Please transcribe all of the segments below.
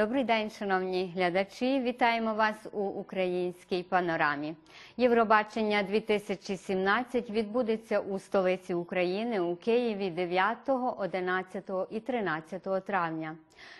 Добрий день, шановні глядачі. Вітаємо вас у українській панорамі. Євробачення 2017 відбудеться у столиці України у Києві 9, 11 і 13 травня.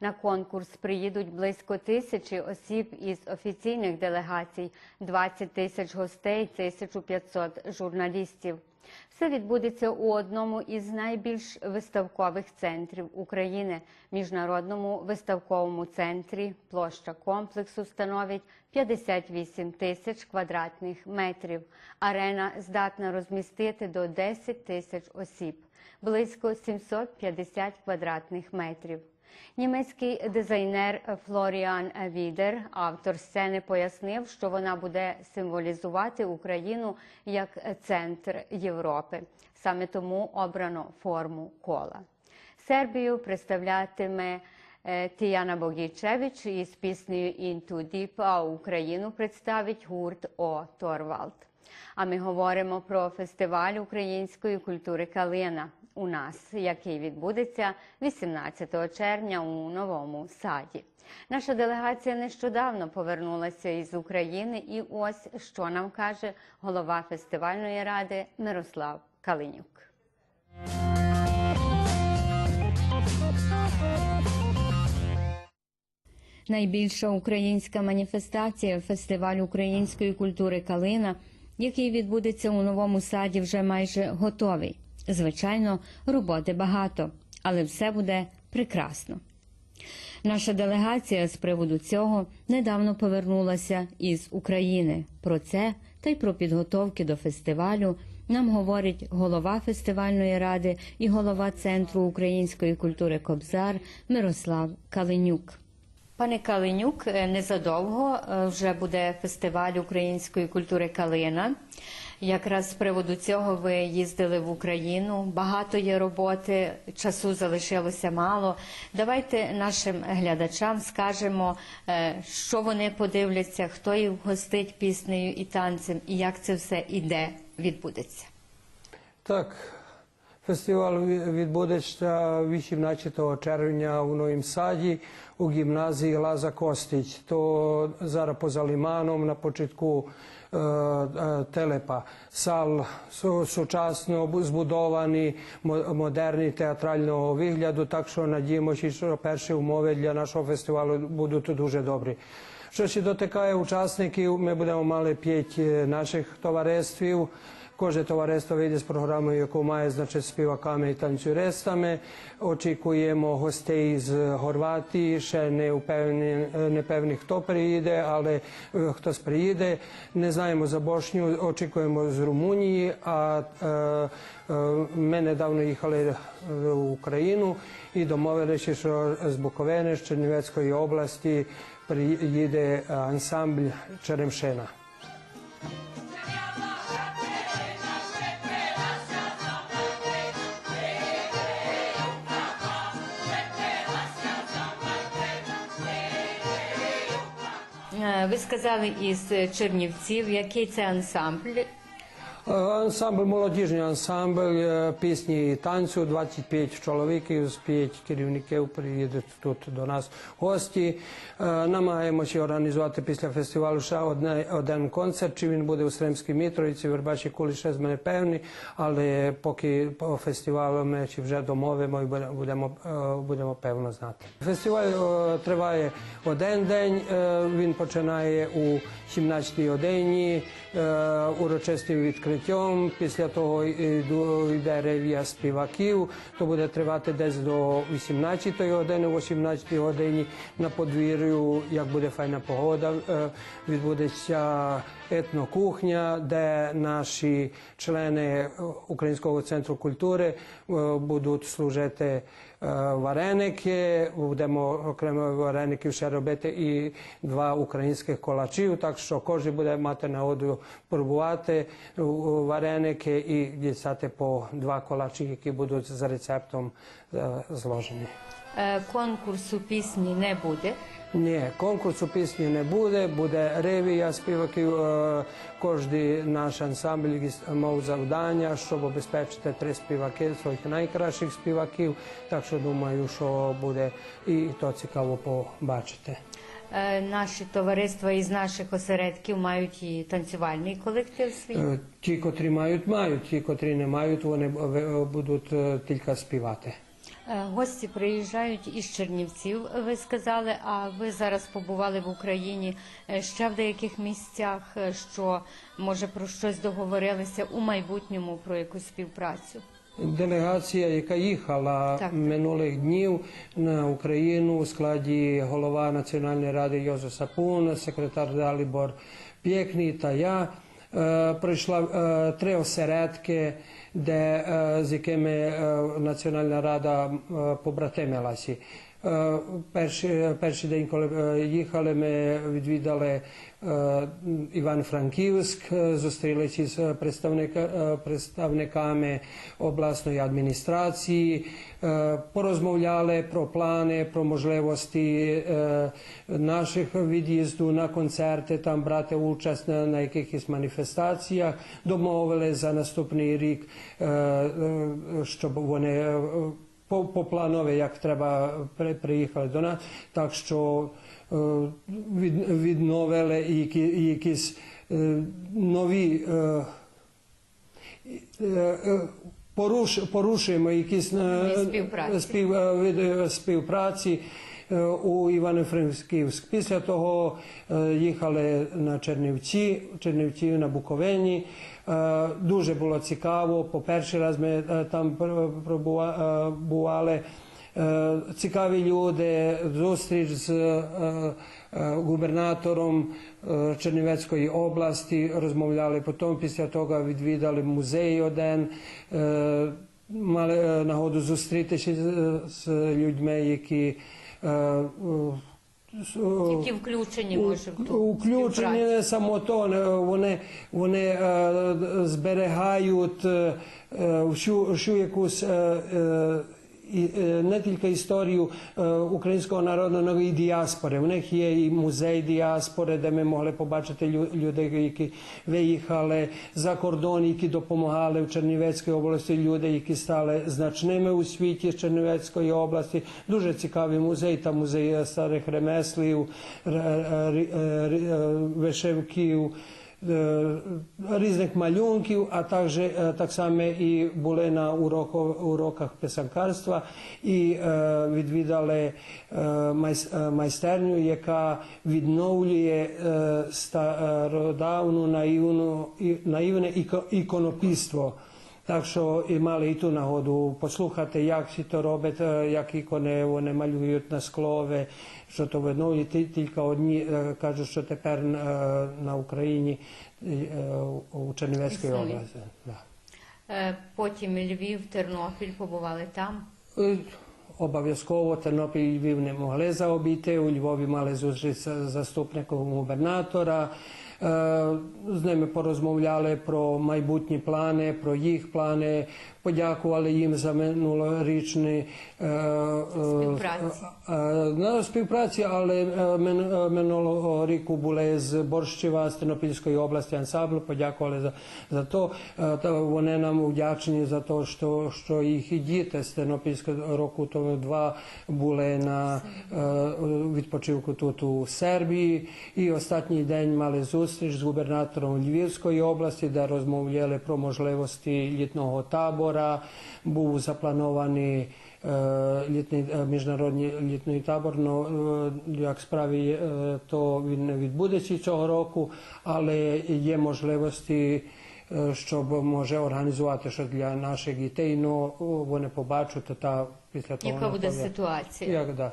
На конкурс приїдуть близько тисячі осіб із офіційних делегацій, 20 тисяч гостей, 1500 журналістів. Все відбудеться у одному із найбільш виставкових центрів України міжнародному виставковому центрі. Площа комплексу становить 58 тисяч квадратних метрів. Арена здатна розмістити до 10 тисяч осіб, близько 750 квадратних метрів. Німецький дизайнер Флоріан Відер, автор сцени, пояснив, що вона буде символізувати Україну як центр Європи. Саме тому обрано форму кола. Сербію представлятиме е, Тіяна Богічевич із піснею «Into Deep», а Україну представить гурт О Торвалд. А ми говоримо про фестиваль української культури Калина у нас, який відбудеться 18 червня у новому саді. Наша делегація нещодавно повернулася із України, і ось що нам каже голова фестивальної ради Мирослав Калинюк. Найбільша українська маніфестація фестиваль української культури Калина, який відбудеться у новому саді, вже майже готовий. Звичайно, роботи багато, але все буде прекрасно. Наша делегація з приводу цього недавно повернулася із України. Про це та й про підготовки до фестивалю нам говорить голова фестивальної ради і голова Центру української культури Кобзар Мирослав Калинюк. Пане Калинюк, е, незадовго е, вже буде фестиваль української культури Калина. Якраз з приводу цього ви їздили в Україну. Багато є роботи, часу залишилося мало. Давайте нашим глядачам скажемо, е, що вони подивляться, хто їх гостить піснею і танцем, і як це все іде, відбудеться. Так, фестиваль відбудеться 18 червня у Новім Саді у гімназії Лаза Костич. То зараз поза лиманом на початку е, е, телепа. Сал сучасно збудований, мо- модерний театрального вигляду, так що надіємося, що перші умови для нашого фестивалю будуть дуже добрі. Що ще дотикає учасників, ми будемо мали п'ять е, наших товариствів. Кожне товариство вийде з програмою, яку має значить, співаками і танцюристами. Очікуємо гостей з Хорватії. Ще не впевнені, не певні, хто приїде, але е, хтось приїде. Не знаємо за Бошню, очікуємо з Румунії. А е, е, ми недавно їхали в Україну і домовилися, що з Буковини, з Чернівецької області приїде ансамбль Черемшина. Ви сказали із Чернівців, який це ансамбль? Ансамбль, молодіжний ансамбль е, пісні і танцю, 25 чоловіків з 5 керівників приїдуть тут до нас гості. Е, Намагаємося організувати після фестивалю ще одне, один концерт. Чи він буде у Сремській Мітровиці, Вербачі Кулі ще з мене певні, але поки по фестивалю ми чи вже домовимо і будемо, е, будемо певно знати. Фестиваль триває один день, він починає у 17-й годині е, урочистим відкриттям. Після того йде ревія співаків. То буде тривати десь до 18 години, 18 годині на подвір'ю, як буде файна погода, е, відбудеться етнокухня, де наші члени е, Українського центру культури е, будуть служити вареники. Будемо окремо вареників ще робити і два українських колачів. Так що кожен буде мати нагоду пробувати е, вареники і дістати по два колачі, які будуть за рецептом е, зложені. Е, Конкурсу пісні не буде. Ні, конкурсу пісні не буде, буде ревія співаків. Е, Кожний наш ансамбль із- мав завдання, щоб обезпечити три співаки, своїх найкращих співаків. Так що думаю, що буде і то цікаво побачити. Е, Наші товариства із наших осередків мають і танцювальний колектив свій. Е, Ті, котрі мають, мають, ті, котрі не мають, вони е, будуть е, тільки співати. Е, Гості приїжджають із Чернівців, ви сказали. А ви зараз побували в Україні е, ще в деяких місцях, е, що може про щось договорилися у майбутньому про якусь співпрацю. Делегація, яка їхала Так. минулих днів на Україну у складі голова Національної ради Йозеф Сапун, секретар Далібор Пєкний та я. Е, Пройшла е, три осередки, де, е, з якими Національна рада побратимилася. Перший, перший день, коли е, їхали, ми відвідали е, Іван-Франківськ, е, зустрілися з представника, представниками обласної адміністрації, порозмовляли про плани, про можливості наших від'їзду на концерти, там брати участь на, на якихось маніфестаціях, домовили за наступний рік, щоб вони. По, по планові, як треба при, приїхали до нас, так що від, відновили які, якісь нові поруш, порушуємо якісь співпраці. спів, співпраці у Івано-Франківськ. Після того е, їхали на Чернівці, Чернівці на Буковині. Е, Дуже було цікаво. По перший раз ми е, там пр- пробува- е, бували. Е, Цікаві люди, зустріч з е, е, губернатором е, Чернівецької області, розмовляли. Потім після того відвідали музей один, е, мали е, нагоду зустрітися з людьми, які е, е, е, включені може в ту Уключені не само то, вони, вони е, зберігають е, е, всю, всю якусь е, і, не тільки історію е, українського народу, і діаспори. У них є і музей діаспори, де ми могли побачити лю- людей, які виїхали за кордон, які допомагали в Чернівецькій області, люди, які стали значними у світі Чернівецької області. Дуже цікавий музей, там музей старих ремеслів, ре- е, вишивків різних малюнків, а також е, так само і були на уроку- уроках писанкарства і е, відвідали е, майс- е, майстерню, яка відновлює е, стародавну наївну, наївне іко- іконописство. Так що і мали і ту нагоду послухати, як всі то роблять, е, як ікони вони малюють на склові, що то видно. І ті- тільки одні е, кажуть, що тепер е, на Україні у Чернівецькій області. Потім Львів, Тернопіль побували там. Обов'язково Тернопіль і Львів не могли заобійти. У Львові мали зустріч заступником губернатора. Е, З ними порозмовляли про майбутні плани, про їх плани, подякували їм за минулорічні е, е, Співпраці. на співпраці, але мин- минулого року були з Борщева, з Тернопільської області ансамблю, подякували за, за то. Вони нам вдячні за те, що, що їх і діти з Тернопільського року тому два були на відпочинку тут у Сербії. І останній день мали зустріч з губернатором Львівської області, де розмовляли про можливості літнього табора. Був запланований літній е, міжнародний літній табор. Ну як справі, е, то він не відбудеться цього року, але є можливості. Щоб може організувати щось для наших дітей, ну вони побачать та після того Яка буде наповнять. ситуація? Як да.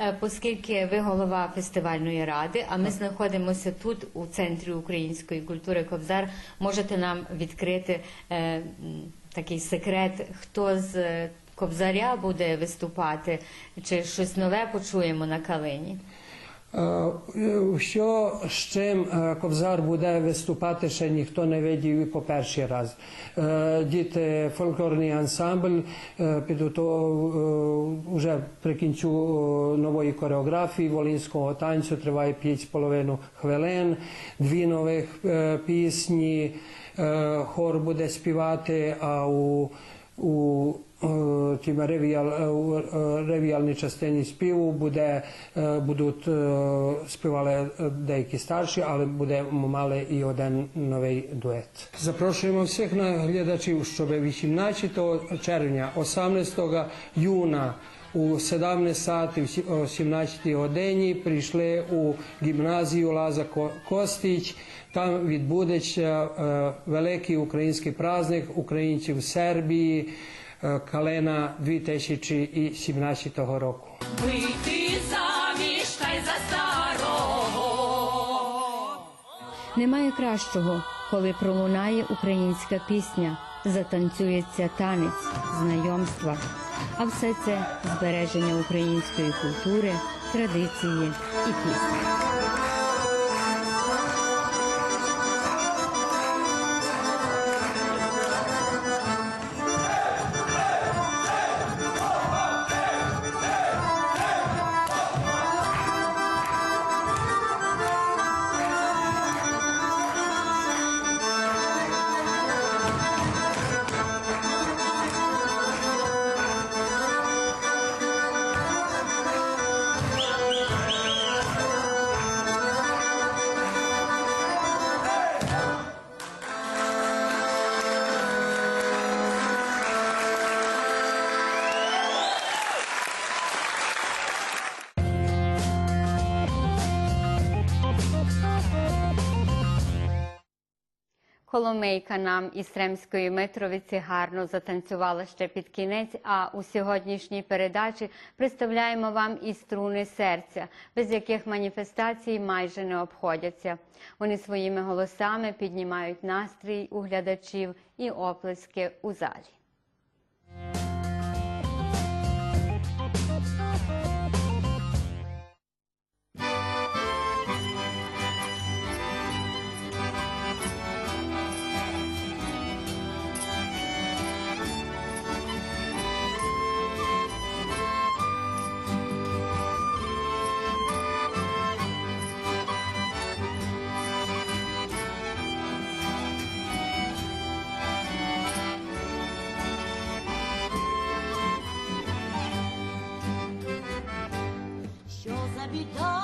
Е, Оскільки ви голова фестивальної ради, а ми знаходимося тут у центрі української культури Кобзар, можете нам відкрити е, такий секрет, хто з е, Кобзаря буде виступати, чи щось нове почуємо на калині? Е, Що з чим е, Кобзар буде виступати, ще ніхто не видів і по перший раз. Е, Діти, фольклорний ансамбль вже при кінцю нової хореографії волинського танцю триває 5,5 хвилин, дві нових пісні, хор буде співати, а у, у е, тім ревіал, е, е, ревіальній частині співу буде, будуть співали деякі старші, але буде мали і один новий дует. Запрошуємо всіх наглядачів, щоб 18 червня, 18 юна у 17 сати, о 17 годині прийшли у гімназію Лаза Ко- Костич. Там відбудеться великий український праздник українців Сербії Калена 2017 року. Вийти заміж та й за старого. Немає кращого, коли пролунає українська пісня, затанцюється танець, знайомства. А все це збереження української культури, традиції і пісні. Коломейка нам із Сремської Митровиці гарно затанцювала ще під кінець. А у сьогоднішній передачі представляємо вам і струни серця, без яких маніфестації майже не обходяться. Вони своїми голосами піднімають настрій у глядачів і оплески у залі. Що за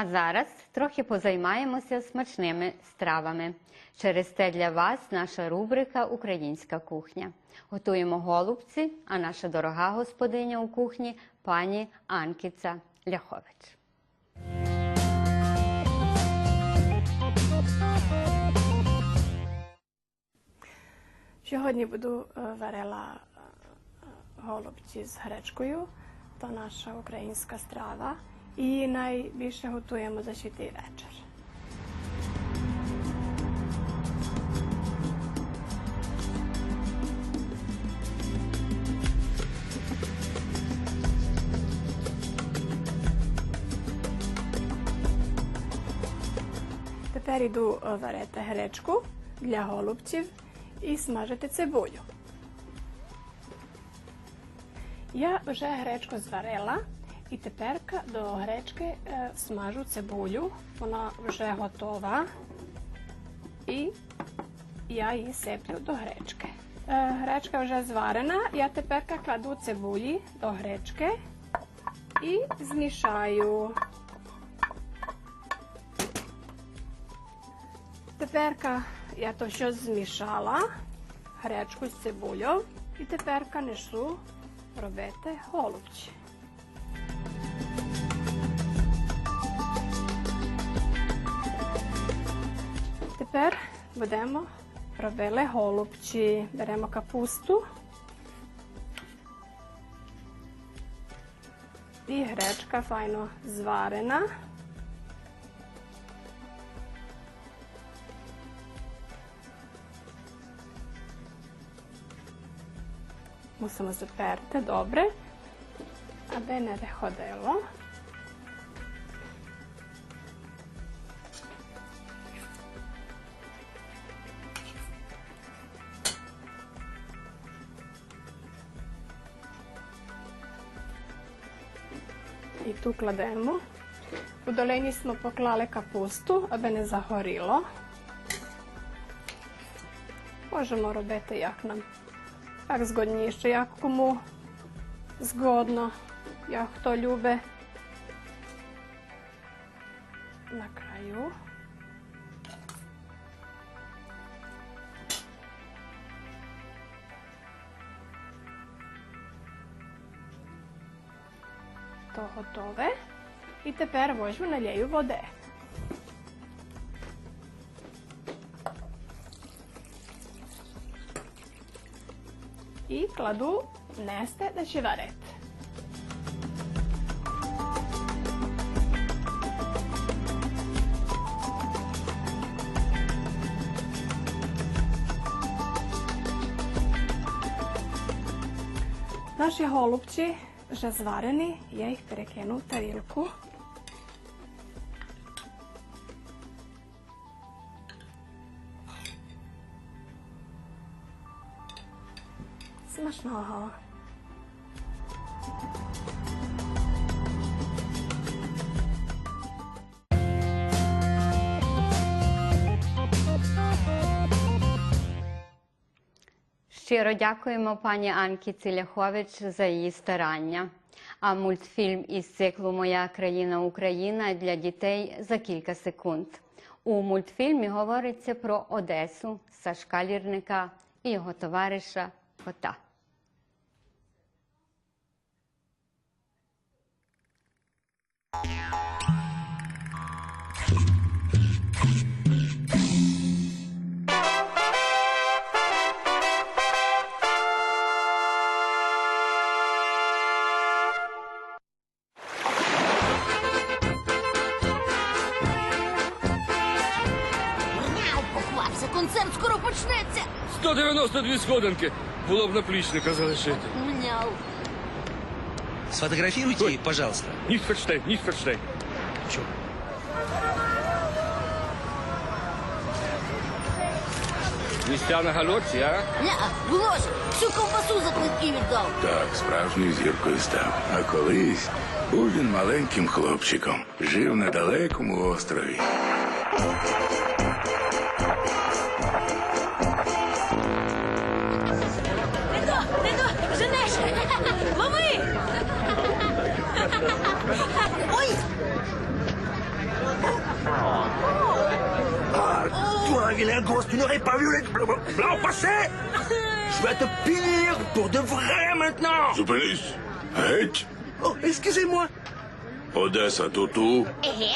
А зараз трохи позаймаємося смачними стравами. Через те для вас наша рубрика Українська кухня. Готуємо голубці, а наша дорога господиня у кухні пані Анкіца Ляхович. Сьогодні буду е, варила е, голубці з гречкою. То наша українська страва. І найбільше готуємо за святий вечір. Тепер йду е, варити гречку для голубців і смажити цибулю. Я вже гречку зварила і тепер до гречки е, смажу цибулю. Вона вже готова. І я її сиплю до гречки. Е, Гречка вже зварена. Я тепер кладу цибулі до гречки і змішаю. Тепер я то що змішала гречку з цибулею і тепер несу робити голубці. Тепер будемо робити голубці. Беремо капусту і гречка файно зварена. Мусимо заперти добре, a bene rehodelo. I tu klademo. U dolini smo poklale kapustu, a bene zahorilo. Možemo robete jak nam. Tak zgodnije, jak komu zgodno як хто любить. На краю. То готове. І тепер возьму налію води. І кладу нести да ще Naši holupci žazvareni, ja ih prekenu u tarilku. Smačno ovo. Щиро дякуємо пані Анкі Ціляхович за її старання. А мультфільм із циклу Моя країна Україна для дітей за кілька секунд. У мультфільмі говориться про Одесу, Сашка Лірника і його товариша Кота. 192 сходинки. Було б наплічника залишити. Мяу. Сфотографируйте, пожалуйста. Nicht verstehen, nicht verstehen. Чё? Містяна галорці, а? Ля, Волошин, всю ковбасу за квитки віддав. Так, справжньою зіркою став. А колись був він маленьким хлопчиком. Жив на далекому острові. Ой! Toi, vilain gosse, tu n'aurais pas vu les blancs blanc passer Je vais te punir pour de vrai maintenant Зупинись. Геть. Oh, excusez-moi Одеса туту. Еге.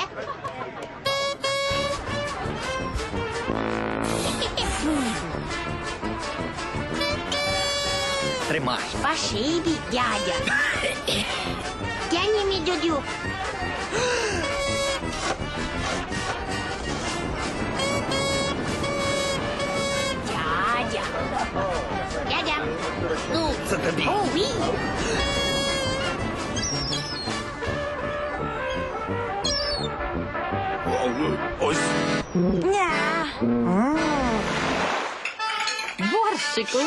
Тримай. Спасибі, дядя. Тяни, мій дядю. Дядя. Дядя. Ну, Це тобі. о, ві. Ось. Борщику.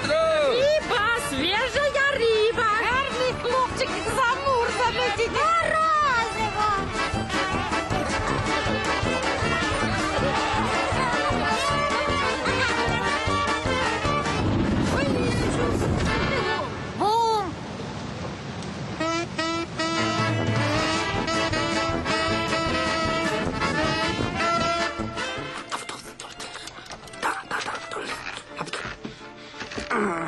Кожен. Риба, свіжа риба. Гарний хлопчик замурзаний. Морозиво. Uh-huh.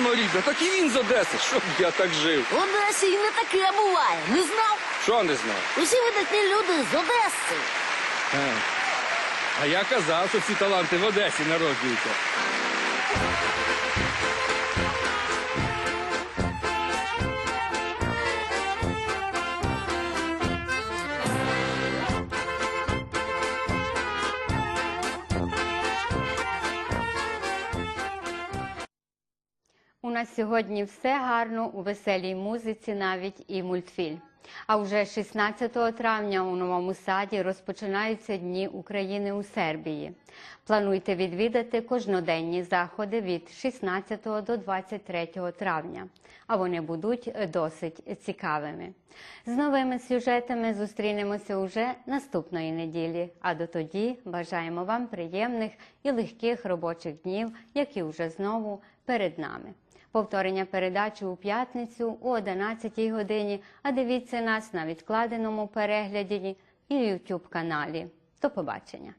Мамо рідна, так і він з Одеси. Щоб я так жив. В Одесі і не таке буває. Не знав? Що не знав? Усі видатні люди з Одеси. А, а я казав, що ці таланти в Одесі народжуються. Нас сьогодні все гарно у веселій музиці, навіть і мультфільм. А вже 16 травня у новому саді розпочинаються Дні України у Сербії. Плануйте відвідати кожноденні заходи від 16 до 23 травня, а вони будуть досить цікавими. З новими сюжетами зустрінемося уже наступної неділі. А до тоді бажаємо вам приємних і легких робочих днів, які вже знову перед нами. Повторення передачі у п'ятницю о 11 годині, а дивіться нас на відкладеному перегляді і YouTube каналі. До побачення!